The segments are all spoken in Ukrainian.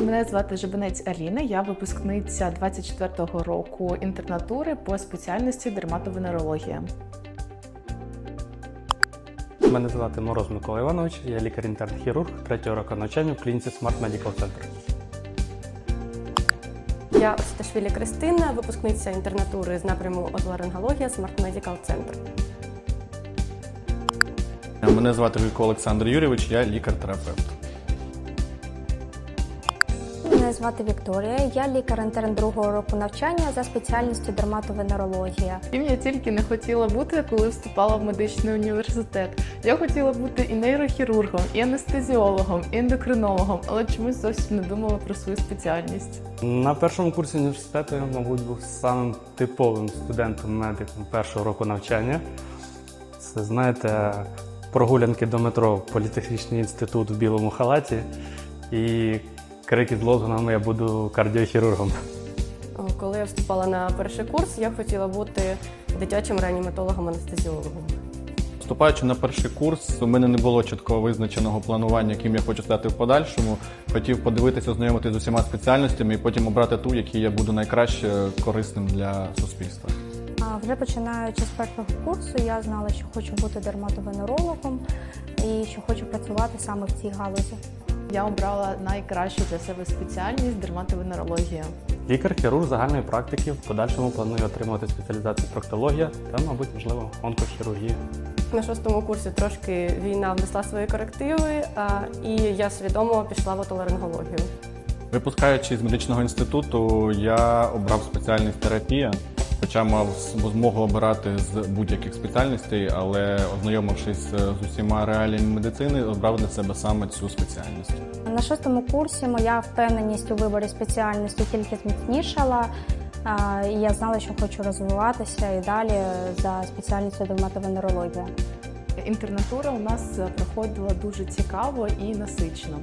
Мене звати Жабинець Аліна. Я випускниця 24-го року інтернатури по спеціальності дерматовенерологія. Мене звати Мороз Микола Іванович, я лікар-інтерн-хірург третього року навчання в клініці Smart Medical Center. Я Осташвілі Кристина, випускниця інтернатури з напряму отоларингологія Smart Medical Center. Мене звати Гулько Олександр Юрійович, я лікар-терапевт. Звати Вікторія. Я лікар-інтерн другого року навчання за спеціальністю дерматовенерологія. Ким я тільки не хотіла бути, коли вступала в медичний університет. Я хотіла бути і нейрохірургом, і анестезіологом, і ендокринологом, але чомусь зовсім не думала про свою спеціальність. На першому курсі університету я, мабуть, був самим типовим студентом-медиком першого року навчання. Це, знаєте, прогулянки до метро, політехнічний інститут в білому халаті і крики з лозунгами Я буду кардіохірургом. Коли я вступала на перший курс, я хотіла бути дитячим реаніматологом-анестезіологом. Вступаючи на перший курс, у мене не було чіткого визначеного планування, яким я хочу стати в подальшому. Хотів подивитися, ознайомитися з усіма спеціальностями і потім обрати ту, якій я буду найкраще корисним для суспільства. А вже починаючи з першого курсу, я знала, що хочу бути дерматовенерологом і що хочу працювати саме в цій галузі. Я обрала найкращу для себе спеціальність дерматовенерологія. Лікар-хірург загальної практики в подальшому планує отримувати спеціалізацію проктологія та, мабуть, можливо, онкохірургія. На шостому курсі трошки війна внесла свої корективи, а, і я свідомо пішла в отоларингологію. Випускаючись з медичного інституту, я обрав спеціальність терапія, хоча мав змогу обирати з будь-яких спеціальностей, але ознайомившись з усіма реаліями медицини, обрав для себе саме цю спеціальність. На шостому курсі моя впевненість у виборі спеціальності тільки зміцнішала. І я знала, що хочу розвиватися і далі за спеціальністю дерматовенерологія. Інтернатура у нас проходила дуже цікаво і насичено.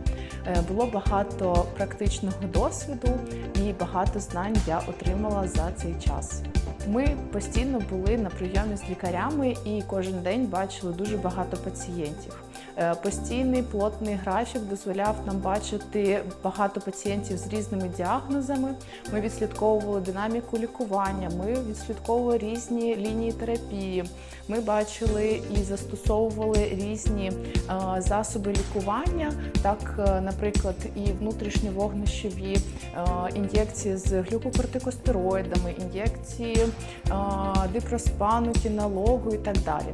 Е, Було багато практичного досвіду і багато знань я отримала за цей час. Ми постійно були на прийомі з лікарями і кожен день бачили дуже багато пацієнтів. Е, Постійний плотний графік дозволяв нам бачити багато пацієнтів з різними діагнозами. Ми відслідковували динаміку лікування, ми відслідковували різні лінії терапії. Ми бачили і застосовували різні е, засоби лікування, так, е, наприклад, і внутрішньовогнищові е, ін'єкції з глюкокортикостероїдами, ін'єкції дипроспану, кіналогу і так далі.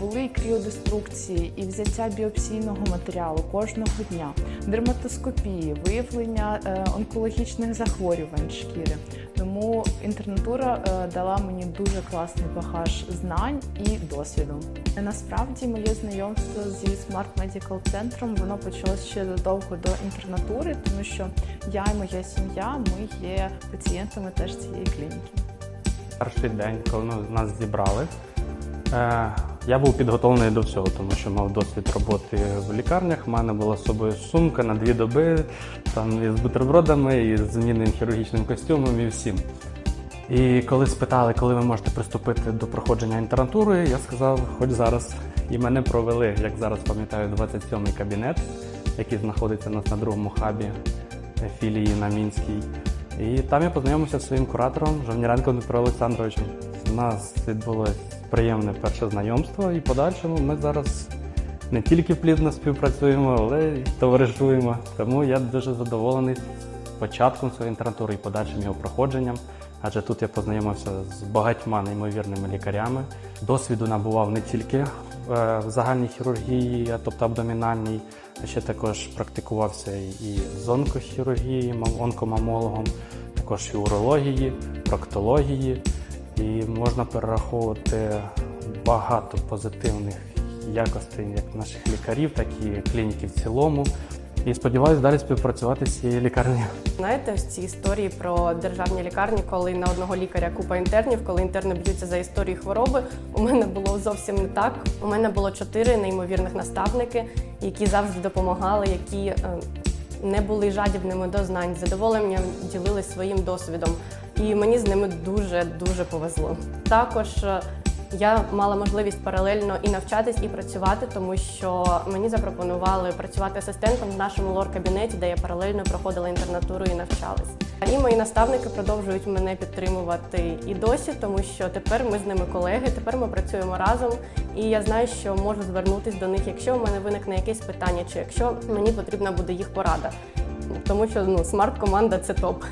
Були і кріодеструкції, і взяття біопсійного матеріалу кожного дня, дерматоскопії, виявлення е, онкологічних захворювань шкіри. Тому інтернатура е, дала мені дуже класний багаж знань і досвіду. Насправді моє знайомство зі Smart Medical центром воно почалося ще задовго до інтернатури, тому що я і моя сім'я ми є пацієнтами теж цієї клініки. Перший день, коли нас зібрали, е, я був підготовлений до всього, тому що мав досвід роботи в лікарнях. У мене була з собою сумка на дві доби, там і з бутербродами, і з змінним хірургічним костюмом, і всім. І коли спитали, коли ви можете приступити до проходження інтернатури, я сказав, хоч зараз. І мене провели, як зараз пам'ятаю, 27-й кабінет, який знаходиться у нас на другому хабі філії на Мінській. І там я познайомився зі своїм куратором Жовніренко Дмитро Олександровичем. У нас відбулось приємне перше знайомство, і подальшому ми зараз не тільки плідно співпрацюємо, але й товаришуємо. Тому я дуже задоволений початком своєї інтернатури і подальшим його проходженням. Адже тут я познайомився з багатьма неймовірними лікарями. Досвіду набував не тільки е, в загальній хірургії, а тобто абдомінальній, а ще також практикувався і з онкохірургії, мам- онкомамологом, також і урології, проктології. І можна перераховувати багато позитивних якостей як наших лікарів, так і клініки в цілому. І сподіваюся далі співпрацювати з цією лікарнею. Знаєте, ось ці історії про державні лікарні, коли на одного лікаря купа інтернів, коли інтерни б'ються за історії хвороби. У мене було зовсім не так. У мене було чотири неймовірних наставники, які завжди допомагали, які е, не були жадібними до знань, задоволенням ділились своїм досвідом. І мені з ними дуже дуже повезло. Також е, Я мала можливість паралельно і навчатись, і працювати, тому що мені запропонували працювати асистентом в нашому лор-кабінеті, де я паралельно проходила інтернатуру і навчалась. І мої наставники продовжують мене підтримувати і досі, тому що тепер ми з ними колеги, тепер ми працюємо разом, і я знаю, що можу звернутися до них, якщо у мене виникне якесь питання, чи якщо мені потрібна буде їх порада. Тому що ну смарт-команда це топ.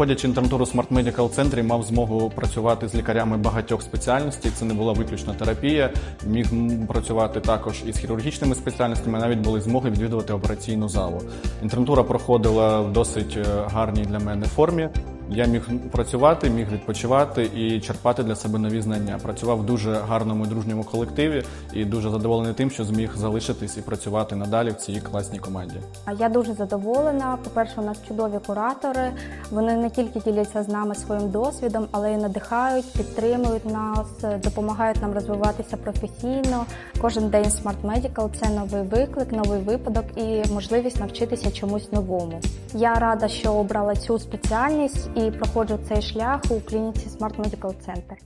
Проходячи інтернатуру в Smart Medical центрі, мав змогу працювати з лікарями багатьох спеціальностей. Це не була виключно терапія. Міг працювати також із хірургічними спеціальностями. Навіть були змоги відвідувати операційну залу. Інтернатура проходила в досить е, гарній для мене формі. Я міг працювати, міг відпочивати і черпати для себе нові знання. Працював в дуже гарному і дружньому колективі і дуже задоволений тим, що зміг залишитись і працювати надалі в цій класній команді. А Я дуже задоволена. По-перше, у нас чудові куратори. Вони не тільки діляться з нами своїм досвідом, але й надихають, підтримують нас, допомагають нам розвиватися професійно. Кожен день Smart Medical – це новий виклик, новий випадок і можливість навчитися чомусь новому. Я рада, що обрала цю спеціальність і проходжу цей шлях у клініці Smart Medical Center.